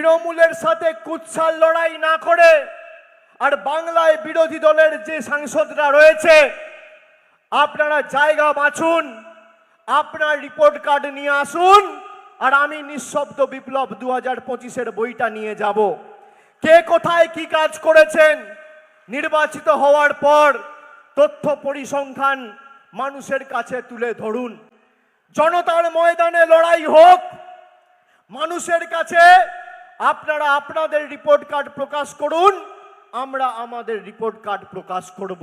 তৃণমূলের সাথে কুৎসার লড়াই না করে আর বাংলায় বিরোধী দলের যে সাংসদরা রয়েছে, আপনারা জায়গা বাছুন, আপনার রিপোর্ট কার্ড নিয়ে আসুন, আর আমি নিঃশব্দ বিপ্লব দু হাজার পঁচিশের বইটা নিয়ে যাব। কে কোথায় কি কাজ করেছেন, নির্বাচিত হওয়ার পর তথ্য পরিসংখ্যান মানুষের কাছে তুলে ধরুন। জনতার ময়দানে লড়াই হোক, মানুষের কাছে আপনারা আপনাদের রিপোর্ট কার্ড প্রকাশ করুন, আমরা আমাদের রিপোর্ট কার্ড প্রকাশ করব।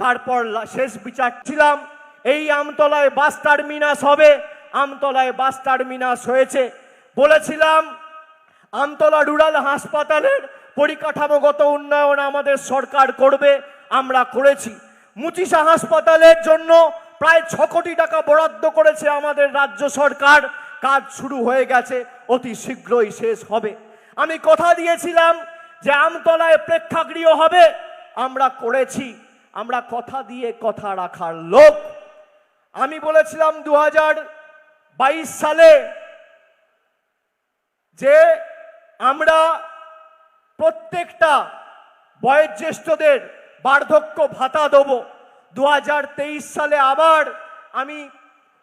তারপর শেষ বিচার ছিলাম, এই আমতলায় বাস টার্মিনাস হবে, আমতলায় বাস টার্মিনাস হয়েছে। বলেছিলাম, আমতলা রুরাল হাসপাতালের পরিকাঠামোগত উন্নয়ন আমাদের সরকার করবে, আমরা করেছি। মুচিসা হাসপাতালের জন্য প্রায় ছ কোটি টাকা বরাদ্দ করেছে আমাদের রাজ্য সরকার। কাজ শুরু হয়ে গেছে। অতি শীঘ্রই শেষ হবে। আমি কথা দিয়েছিলাম যে আমতলায় প্রেক্ষাগৃহ হবে। আমরা করেছি। আমরা কথা দিয়ে কথা রাখার লোক। আমি বলেছিলাম দু বাইশ সালে যে আমরা প্রত্যেকটা বয়োজ্যেষ্ঠদের বার্ধক্য ভাতা দেবো। দু সালে আবার আমি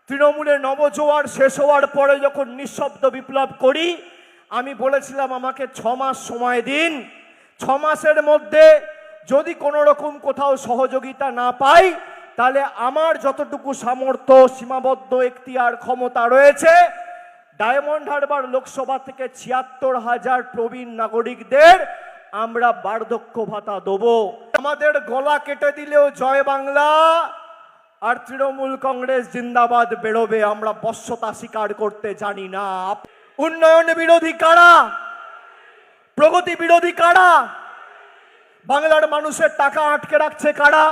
তৃণমূলের নবজোয়ার শেষ হওয়ার পরে যখন নিঃশব্দ বিপ্লব করি, আমি বলেছিলাম আমাকে ছ মাস সময় দিন। ছ মাসের মধ্যে যদি কোনো রকম কোথাও সহযোগিতা না পাই, তাহলে আমার যতটুকু সামর্থ্য, সীমাবদ্ধ এখতিয়ার ক্ষমতা রয়েছে, ডায়মন্ড হারবার লোকসভা থেকে ছিয়াত্তর হাজার প্রবীণ নাগরিকদের আমরা বার্ধক্য ভাতা দেবো। আমাদের গলা কেটে দিলেও জয় বাংলা। আর তৃণমূল কংগ্রেস জিন্দাবাদ বেরোবে, আমরা বশ্যতা স্বীকার করতে জানি না। উন্নয়ন বিরোধী কারা? প্রগতি বিরোধী কারা? বাংলার মানুষের টাকা আটকে রাখছে কারা?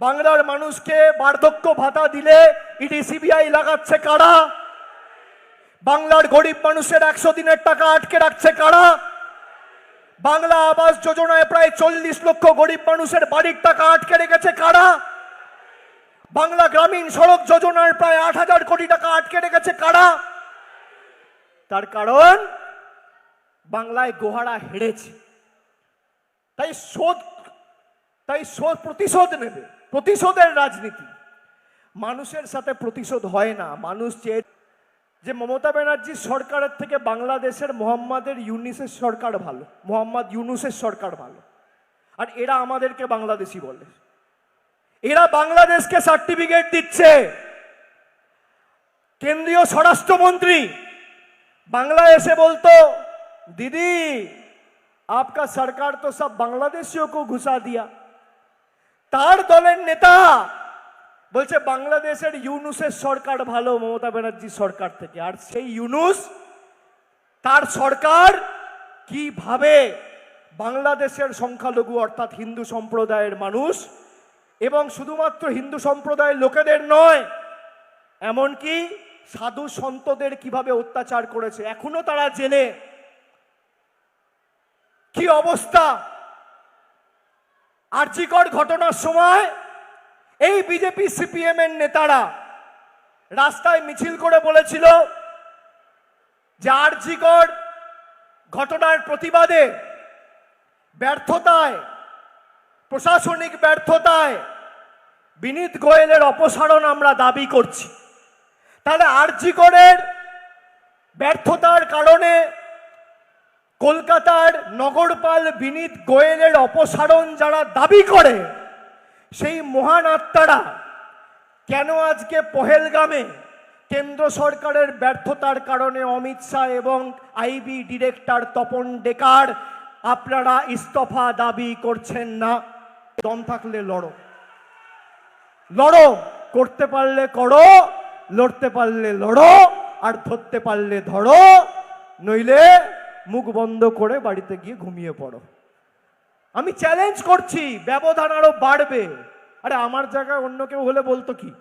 বাংলার মানুষকে বার্ধক্য ভাতা দিলে ইডি, সিবিআই লাগাচ্ছে কারা? বাংলার গরিব মানুষের একশো দিনের টাকা আটকে রাখছে কারা? বাংলা আবাস যোজনায় প্রায় চল্লিশ লক্ষ গরিব মানুষের বাড়ির টাকা আটকে রেখেছে কারা? বাংলা গ্রামীণ সড়ক যোজনার প্রায় আট হাজার কোটি টাকা আটকে রেখেছে কারা? তার কারণ বাংলায় গোহারা হেরেছে তাই শোধ তাই শোধ প্রতিশোধ নেবে, প্রতিশোধের রাজনীতি। মানুষের সাথে প্রতিশোধ হয় না। মানুষ চেয়ে যে মমতা ব্যানার্জির সরকারের থেকে বাংলাদেশের মোহাম্মদের ইউনিসের সরকার ভালো, মোহাম্মদ ইউনুসের সরকার ভালো। আর এরা আমাদেরকে বাংলাদেশি বলে। এরা বাংলাদেশকে সার্টিফিকেট দিচ্ছে। কেন্দ্রীয় স্বরাষ্ট্রমন্ত্রী, বাংলাদেশে বলতো, দিদি, আপকা সরকার তো সব বাংলাদেশিওকে ঘুষা দিয়া। তার দলের নেতা বলছে, বাংলাদেশের ইউনুসের সরকার ভালো, মমতা ব্যানার্জি সরকার থেকে। আর সেই ইউনুস, তার সরকার কীভাবে বাংলাদেশের সংখ্যালঘু অর্থাৎ হিন্দু সম্প্রদায়ের মানুষ এবং শুধুমাত্র হিন্দু সম্প্রদায়ের লোকেদের নয়, এমনকি সাধু সন্তদের কীভাবে অত্যাচার করেছে, এখনও তারা জেলে কি অবস্থা। আর্যিকর ঘটনার সময় এই বিজেপি সিপিএম এর নেতারা রাস্তায় মিছিল করে বলেছিল যে আর্যিকর ঘটনার প্রতিবাদে ব্যর্থতায় প্রশাসনিক ব্যর্থতায় বিনীত গোয়েলের অপসারণ আমরা দাবি করছি। তাহলে আর্যিকরের ব্যর্থতার কারণে কলকাতার নগরপাল বিনীত গোয়েলের অপসারণ যারা দাবি করে, সেই মহান আত্মারা কেন আজকে পহেলগামে কেন্দ্র সরকারের ব্যর্থতার কারণে অমিত শাহ এবং আইবি ডিরেক্টর তপন ডেকার আপনারা ইস্তফা দাবি করছেন না? দম থাকলে লড়ো। লড়ো, করতে পারলে করো, লড়তে পারলে লড়ো, আর ধরতে পারলে ধরো, নইলে মুখ বন্ধ করে বাড়িতে গিয়ে ঘুমিয়ে পড়ো। আমি চ্যালেঞ্জ করছি, ব্যবধান আরও বাড়বে। আরে আমার জায়গায় অন্য কেউ হলে বলতো কি?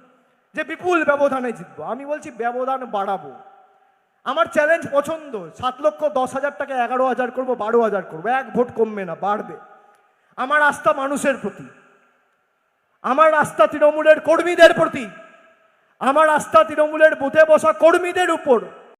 যে বিপুল ব্যবধানে জিতবো। আমি বলছি ব্যবধান বাড়াবো। আমার চ্যালেঞ্জ পছন্দ। সাত লক্ষ দশ হাজার টাকা এগারো হাজার করব, বারো হাজার করব। এক ভোট কমবে না, বাড়বে। আমার আস্থা মানুষের প্রতি। আমার আস্থা তৃণমূলের কর্মীদের প্রতি। আমার আস্থা তৃণমূলের বুথে বসা কর্মীদের উপর।